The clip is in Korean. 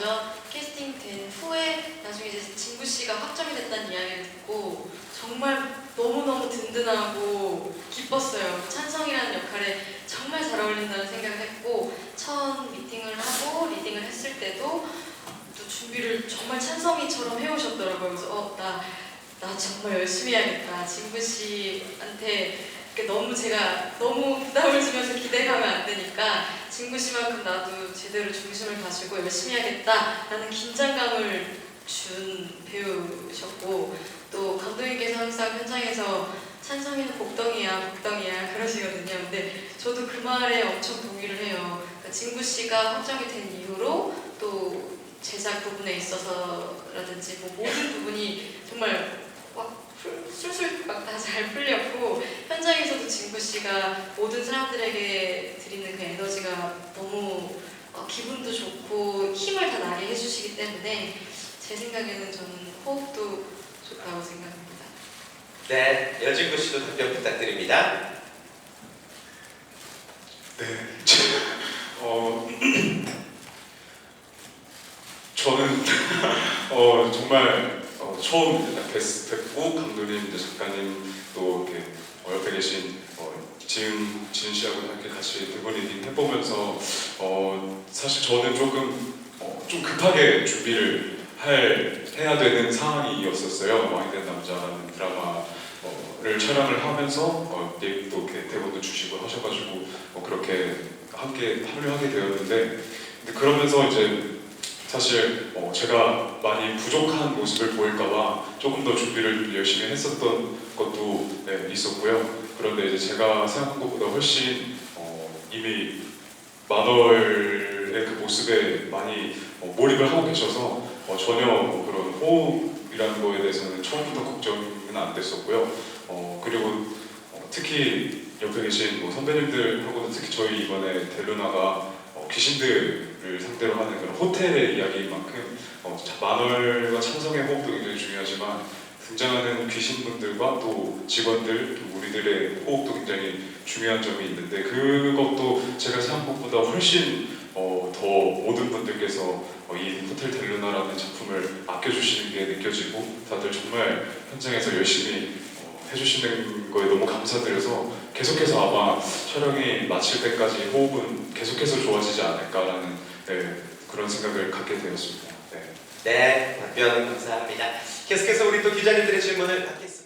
먼저 캐스팅 된 후에 나중에 이제 진구 씨가 확정이 됐다는 이야기를 듣고 정말 너무너무 든든하고 기뻤어요. 찬성이라는 역할에 정말 잘 어울린다는 생각을 했고 처음 미팅을 하고 리딩을 했을 때도 또 준비를 정말 찬성이처럼 해오셨더라고요. 그래서 어, 나, 나 정말 열심히 해야겠다. 진구 씨한테 너무 제가 너무 부담을 주면서 기대가면 안 되니까 진구 씨만큼 나도 제대로 중심을 가지고 열심히 해야겠다라는 긴장감을 준 배우셨고 또 감독님께서 항상 현장에서 찬성이는 복덩이야 복덩이야 그러시거든요. 근데 저도 그 말에 엄청 동의를 해요. 그러니까 진구 씨가 확정이 된 이후로 또 제작 부분에 있어서라든지 뭐 모든 부분이 정말 현장에서도 진구 씨가 모든 사람들에게 드리는 그 에너지가 너무 어, 기분도 좋고 힘을 다 나게 해주시기 때문에 제 생각에는 저는 호흡도 좋다고 생각합니다. 네, 여진구 씨도 답변 부탁드립니다. 네. 어, 저는 어, 정말 어, 처음 뵙고 감독님, 작가님 계신 어, 지은 지은 씨하고 이렇게 같이 대본 리딩 해보면서 어, 사실 저는 조금 어, 좀 급하게 준비를 할 해야 되는 상황이었었어요. 왕이 된 남자라는 드라마 를 촬영을 하면서 어, 예, 또 이렇게 대본도 주시고 하셔가지고 어, 그렇게 함께 참여하게 되었는데 그러면서 이제 사실 어, 제가 많이 부족한 모습을 보일까봐 조금 더 준비를 열심히 했었던 것도 네, 있었고요. 그런데 이제 제가 생각한 것보다 훨씬 어, 이미 마널의 그 모습에 많이 어, 몰입을 하고 계셔서 어, 전혀 뭐 그런 호흡이라는 거에 대해서는 처음부터 걱정은 안 됐었고요. 어, 그리고 어, 특히 옆에 계신 뭐 선배님들하고는 특히 저희 이번에 델루나가 어, 귀신들을 상대로 하는 그런 호텔의 이야기만큼 어, 자- 만월과 참성의 호흡도 굉장히 중요하지만 등장하는 귀신분들과 또 직원들, 또 우리들의 호흡도 굉장히 중요한 점이 있는데 그것도 제가 생각한 것보다 훨씬 어, 더 모든 분들께서 어, 이 호텔 델루나라는 작품을 아껴주시는 게 느껴지고 다들 정말 현장에서 열심히 어, 해주시는 거에 너무 감사드려서 계속해서 아마 촬영이 마칠 때까지 호흡은 계속해서 좋아지지 않을까라는 네, 그런 생각을 갖게 되었습니다. 네. 네, 답변 감사합니다. 계속해서 우리 또 기자님들의 질문을 받겠습니다.